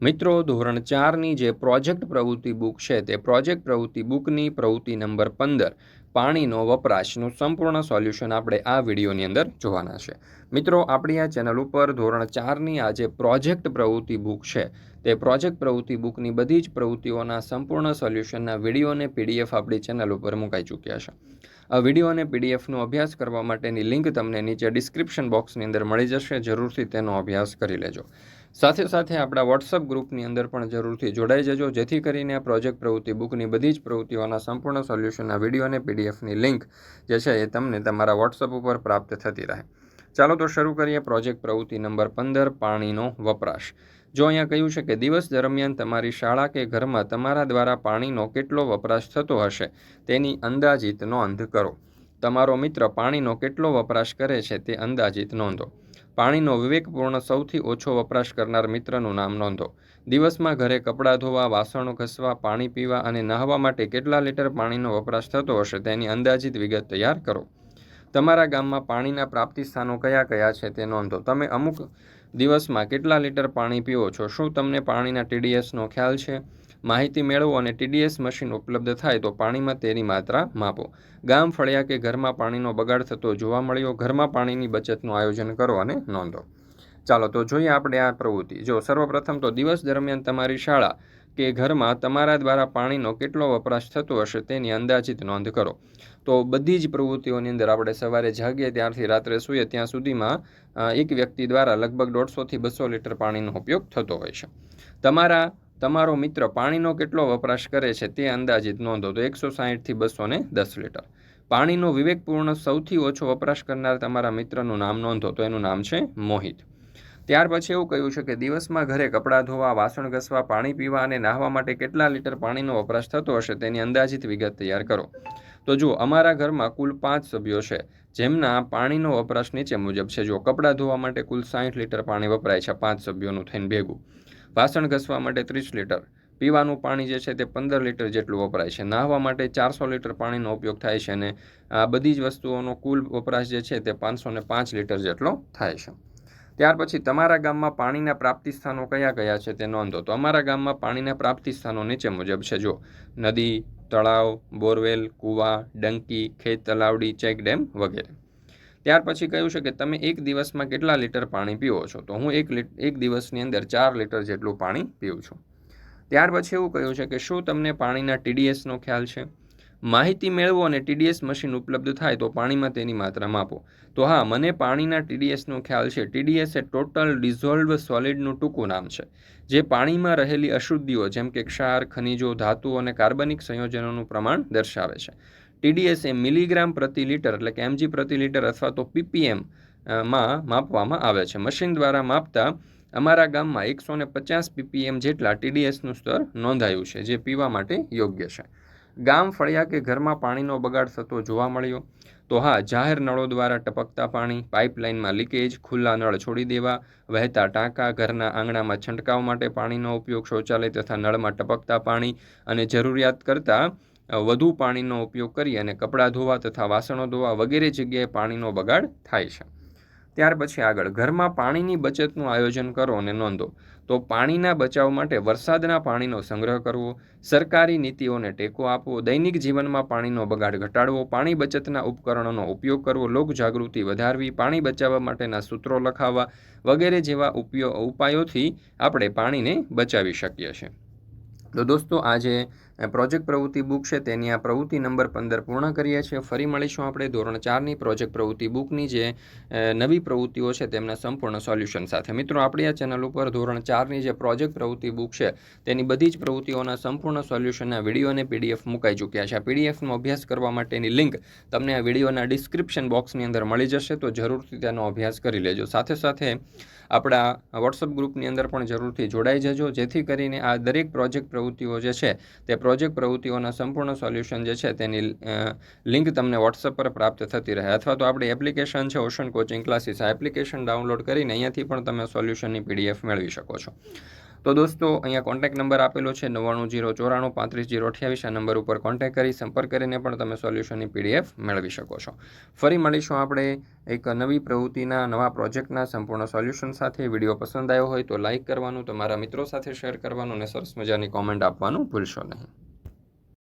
મિત્રો, ધોરણ ચારની જે પ્રોજેક્ટ પ્રવૃત્તિ બુક છે તે પ્રોજેક્ટ પ્રવૃત્તિ બુકની પ્રવૃત્તિ નંબર પંદર, પાણીનો વપરાશનું સંપૂર્ણ સોલ્યુશન આપણે આ વિડીયોની અંદર જોવાના છે. મિત્રો, આપણી આ ચેનલ ઉપર ધોરણ ચારની આ જે પ્રોજેક્ટ પ્રવૃત્તિ બુક છે, તે પ્રોજેક્ટ પ્રવૃત્તિ બુકની બધી જ પ્રવૃત્તિઓના સંપૂર્ણ સોલ્યુશનના વીડિયો અને પીડીએફ આપણી ચેનલ ઉપર મુકાઈ ચૂક્યા છે. આ વીડિયો અને પીડીએફનો અભ્યાસ કરવા માટેની લિંક તમને નીચે ડિસ્ક્રિપ્શન બોક્સની અંદર મળી જશે, જરૂરથી તેનો અભ્યાસ કરી લેજો. સાથે સાથે આપણા વોટ્સઅપ ગ્રુપની અંદર પણ જરૂરથી જોડાઈ જજો. જેથી કરીને આ પ્રોજેક્ટ પ્રવૃત્તિ બુકની બધી જ પ્રવૃત્તિઓના સંપૂર્ણ સોલ્યુશનના વીડિયો અને પીડીએફની લિંક જે છે એ તમને તમારા વોટ્સઅપ ઉપર પ્રાપ્ત થતી રહે. ચાલો તો શરૂ કરીએ પ્રોજેક્ટ પ્રવૃત્તિ નંબર પંદર, પાણીનો વપરાશ. જો અહીંયા કહ્યું છે કે દિવસ દરમિયાન તમારી શાળા કે ઘરમાં તમારા દ્વારા પાણીનો કેટલો વપરાશ થતો હશે, તેની અંદાજિત નોંધ કરો. તમારો મિત્ર પાણીનો કેટલો વપરાશ કરે છે તે અંદાજિત નોંધો. પાણીનો વિવેકપૂર્ણ સૌથી ઓછો વપરાશ કરનાર મિત્રનું નામ નોંધો. દિવસમાં ઘરે કપડાં ધોવા, વાસણો ઘસવા, પાણી પીવા અને નહાવા માટે કેટલા લીટર પાણીનો વપરાશ થતો હશે તેની અંદાજિત વિગત તૈયાર કરો. તમારા ગામમાં પાણીના પ્રાપ્તિ સ્થાનો કયા કયા છે તે નોંધો. તમે અમુક દિવસમાં કેટલા લીટર પાણી પીવો છો? શું તમને પાણીના ટીડીએસનો ખ્યાલ છે? માહિતી મેળવો અને ટીડીએસ મશીન ઉપલબ્ધ થાય તો પાણીમાં તેની માત્રા માપો. ગામ ફળિયા કે ઘરમાં પાણીનો બગાડ થતો જોવા મળ્યો, ઘરમાં પાણીની બચતનું આયોજન કરો અને નોંધો. ચાલો, તો જોઈએ આપણે આ પ્રવૃત્તિ. જો સર્વપ્રથમ તો દિવસ દરમિયાન તમારી શાળા કે ઘરમાં તમારા દ્વારા પાણીનો કેટલો વપરાશ થતો હશે તેની અંદાજિત નોંધ કરો. તો બધી જ પ્રવૃત્તિઓની અંદર આપણે સવારે જાગીએ ત્યારથી રાત્રે સૂઈએ ત્યાં સુધીમાં એક વ્યક્તિ દ્વારા લગભગ દોઢસોથી બસો લીટર પાણીનો ઉપયોગ થતો હોય છે. તમારા તમારો મિત્ર પાણીનો કેટલો વપરાશ કરે છે તે અંદાજિત નોંધો તો એકસો સાહીઠથી બસો ને દસ લીટર. પાણીનો વિવેકપૂર્ણ સૌથી ઓછો વપરાશ કરનાર તમારા મિત્રનું નામ નોંધો તો એનું નામ છે મોહિત. ત્યાર પછી એવું કહ્યું છે કે દિવસમાં ઘરે કપડાં ધોવા, વાસણ ઘસવા, પાણી પીવા અને નાહવા માટે કેટલા લીટર પાણીનો વપરાશ થતો હશે તેની અંદાજિત વિગત તૈયાર કરો. તો જુઓ, અમારા ઘરમાં કુલ પાંચ સભ્યો છે, જેમના પાણીનો વપરાશ નીચે મુજબ છે. જો કપડાં ધોવા માટે કુલ સાઠ લીટર પાણી વપરાય છે, પાંચ સભ્યોનું થઈને ભેગું. વાસણ ઘસવા માટે ત્રીસ લીટર. પીવાનું પાણી જે છે તે પંદર લીટર જેટલું વપરાય છે. નાહવા માટે ચારસો લીટર પાણીનો ઉપયોગ થાય છે અને આ બધી જ વસ્તુઓનો કુલ વપરાશ જે છે તે પાંચસો ને પાંચ લીટર જેટલો થાય છે. ત્યાર પછી તમારા ગામમાં પાણીના પ્રાપ્તિ સ્થાનો કયા કયા છે તે નોંધો. તો અમારા ગામમાં પાણીના પ્રાપ્તિ સ્થાનો નીચે મુજબ છે. જો નદી, તળાવ, બોરવેલ, કૂવા, ડંકી, ખેત, તલાવડી, ચેક ડેમ વગેરે. ત્યાર પછી કહ્યું છે કે તમે એક દિવસમાં કેટલા લીટર પાણી પીવો છો? તો હું એક એક દિવસની અંદર ચાર લીટર જેટલું પાણી પીઉં છું. ત્યાર પછી એવું કહ્યું છે કે શું તમને પાણીના ટીડીએસનો ખ્યાલ છે? માહિતી મેળવો અને ટીડીએસ મશીન ઉપલબ્ધ થાય તો પાણીમાં તેની માત્રા માપો. તો હા, મને પાણીના ટીડીએસનો ખ્યાલ છે. ટીડીએસ એ ટોટલ ડિઝોલ્વ સોલિડનું ટૂંકું નામ છે, જે પાણીમાં રહેલી અશુદ્ધિઓ જેમ કે ક્ષાર, ખનિજો ધાતુ અને કાર્બનિક સંયોજનોનું પ્રમાણ દર્શાવે છે. ટીડીએસ એ મિલીગ્રામ પ્રતિ લીટર, એટલે કે એમજી પ્રતિ લીટર અથવા તો પીપીએમમાં માપવામાં આવે છે. મશીન દ્વારા માપતા અમારા ગામમાં એકસો ને પચાસ પીપીએમ જેટલા ટીડીએસનું સ્તર નોંધાયું છે, જે પીવા માટે યોગ્ય છે. ગામ ફળિયા કે ઘરમાં પાણીનો બગાડ થતો જોવા મળ્યો, તો હા, જાહેર નળો દ્વારા ટપકતા પાણી, પાઇપલાઇનમાં લીકેજ, ખુલ્લા નળ છોડી દેવા, વહેતા ટાંકા, ઘરના આંગણામાં છંટકાવ માટે પાણીનો ઉપયોગ શૌચાલય તથા નળમાં ટપકતા પાણી અને જરૂરિયાત કરતાં વધુ પાણીનો ઉપયોગ કરી અને કપડાં ધોવા તથા વાસણો ધોવા વગેરે જગ્યાએ પાણીનો બગાડ થાય છે. ત્યાર પછી આગળ, ઘરમાં પાણીની બચતનું આયોજન કરો અને નોંધો. તો પાણીના બચાવ માટે વરસાદના પાણીનો સંગ્રહ કરવો, સરકારી નીતિઓને ટેકો આપવો, દૈનિક જીવનમાં પાણીનો બગાડ ઘટાડવો, પાણી બચતના ઉપકરણોનો ઉપયોગ કરવો, લોકજાગૃતિ વધારવી, પાણી બચાવવા માટેના સૂત્રો લખાવવા વગેરે જેવા ઉપયો ઉપાયોથી આપણે પાણીને બચાવી શકીએ છીએ. તો દોસ્તો, આજે પ્રોજેક્ટ પ્રવૃત્તિ બુક છે, તેની આ પ્રવૃત્તિ નંબર પંદર પૂર્ણ કરીએ છીએ. ફરી મળીશું આપણે ધોરણ ચારની પ્રોજેક્ટ પ્રવૃત્તિ બુકની જે નવી પ્રવૃત્તિઓ છે, તેમના સંપૂર્ણ સોલ્યુશન સાથે. મિત્રો, આપણી આ ચેનલ ઉપર ધોરણ ચારની જે પ્રોજેક્ટ પ્રવૃત્તિ બુક છે, તેની બધી જ પ્રવૃત્તિઓના સંપૂર્ણ સોલ્યુશનના વીડિયો અને પીડીએફ મુકાઈ ચૂક્યા છે. આ પીડીએફનો અભ્યાસ કરવા માટેની લિંક તમને આ વિડીયોના ડિસ્ક્રિપ્શન બોક્સની અંદર મળી જશે, તો જરૂરથી તેનો અભ્યાસ કરી લેજો. સાથે સાથે આપણા વોટ્સઅપ ગ્રુપની અંદર પણ જરૂરથી જોડાઈ જજો. જેથી કરીને આ દરેક પ્રોજેક્ટ પ્રવૃત્તિઓ જે છે, તે પ્રોજેક્ટ પ્રવૃત્તિઓના સંપૂર્ણ સોલ્યુશન જે છે તેની લિંક તમને વોટ્સઅપ પર પ્રાપ્ત થતી રહે. અથવા તો આપણી એપ્લિકેશન છે ઓશન કોચિંગ ક્લાસીસ. આ એપ્લિકેશન ડાઉનલોડ કરીને અહીંયાથી પણ તમે સોલ્યુશનની પીડીએફ મેળવી શકો છો. તો દોસ્તો, અહીંયા કોન્ટેક્ટ નંબર આપેલો છે નવ્વાણું જીરો ચોરાણું પાંત્રીસ જીરો અઠ્યાવીસ. આ નંબર ઉપર કોન્ટેક્ટ કરી, સંપર્ક કરીને પણ તમે સોલ્યુશનની પીડીએફ મેળવી શકો છો. ફરી મળીશું આપણે એક નવી પ્રવૃત્તિના, નવા પ્રોજેક્ટના સંપૂર્ણ સોલ્યુશન સાથે. વીડિયો પસંદ આવ્યો હોય તો લાઇક કરવાનું, તમારા મિત્રો સાથે શેર કરવાનું અને સરસ મજાની કોમેન્ટ આપવાનું ભૂલશો નહીં.